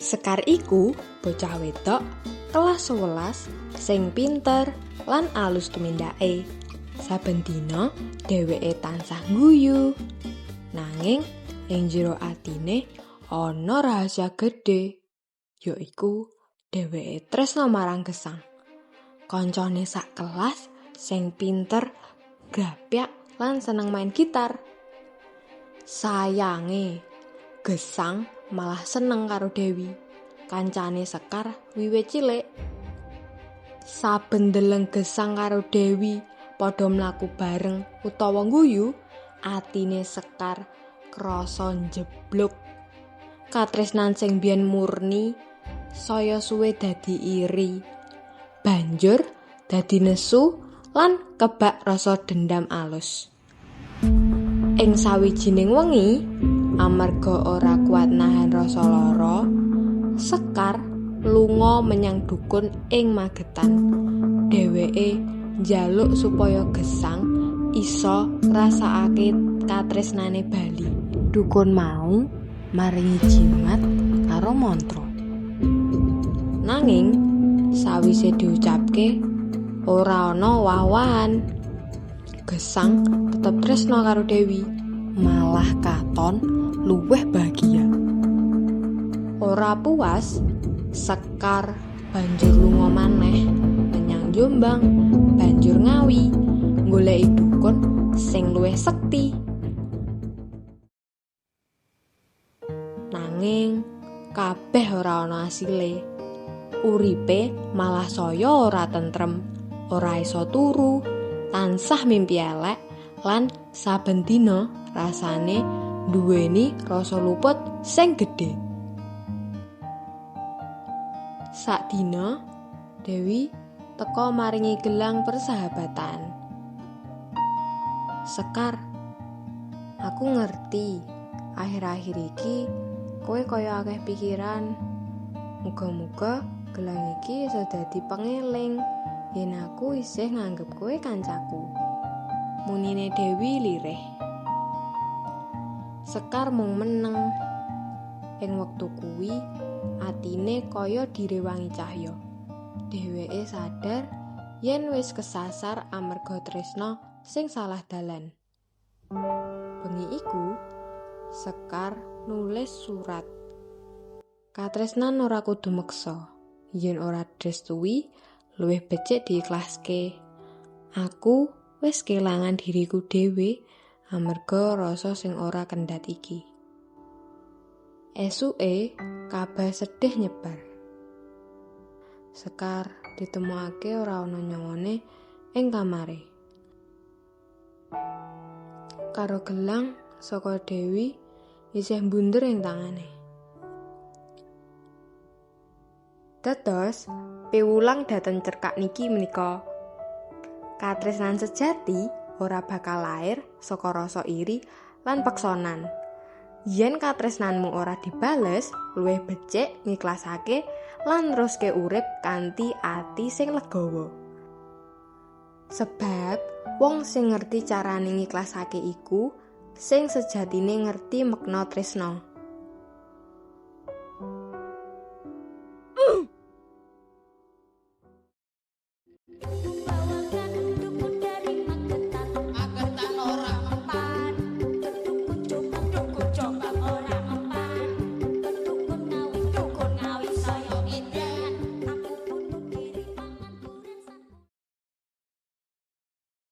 Sekar iku bocah wedok kelas 11 sing pinter lan alus tumindake. Saben dina dheweke tansah guyu. Nanging ing jero atine ana rahasia gedhe, yaiku dheweke tresno marang gesang. Koncone sak kelas sing pinter, grapyak lan seneng main gitar. Sayange, gesang malah seneng karo Dewi. Kancane Sekar wiwit cilik. Saben deleng gesang karo Dewi padha mlaku bareng utawa guyu, atine Sekar krasa jeblok. Katresnan sing biyen murni saya suwe dadi iri. Banjur dadi nesu lan kebak rasa dendam alus. Ing sawijining wengi, amarga ora kuat nahan rasa lara, Sekar lunga menyang dukun ing Magetan. Dheweke njaluk supaya gesang iso ngrasakake katresnane Bali. Dukun mau maringi jimat karo mantra. Nanging sawise diucapke ora ana wawan. Gesang tetep tresno karo Dewi, malah katon luweh bahagia. Ora puas, Sekar banjur lunga maneh menyang Jombang, banjur ngawi, goleki dukun sing luwih sekti. Nanging kabeh ora ana asile. Uripe malah saya ora tentrem, ora iso turu, tansah mimpi elek lan saben dina rasane duweni rasa luput sing gedhe. Sakdina Dewi teka maringi gelang persahabatan. Sekar, aku ngerti akhir-akhir iki kowe kaya akeh pikiran. Muga-muga gelang iki iso dadi pengeling yen aku isih nganggep kowe kancaku. Munine Dewi lirih. Sekar mung meneng. Ing wektu kuwi, atine kaya direwangi cahya. Dheweke sadar yen wis kesasar amarga tresna sing salah dalan. Bengi iku, Sekar nulis surat. Katresnan ora kudu meksa. Yen ora drestui, luwih becik diikhlaske. Aku wis kelangan diriku dhewe amarga rasa sing ora kendhat iki. Esuke kabar sedih nyebar. Sekar ditemokake ora ana nyawone ing kamare. Karo gelang saka Dewi isih bunder ing tangane. Tetos piwulang dateng cerkak niki menika. Katresnan sejati ora bakal lair saka rasa iri lan peksonan. Yen katresnanmu ora dibales, luwih becik ngiklasake lan teruske urip kanthi ati sing legawa. Sebab wong sing ngerti carane ngiklasake iku sing sejatine ngerti mekna tresna.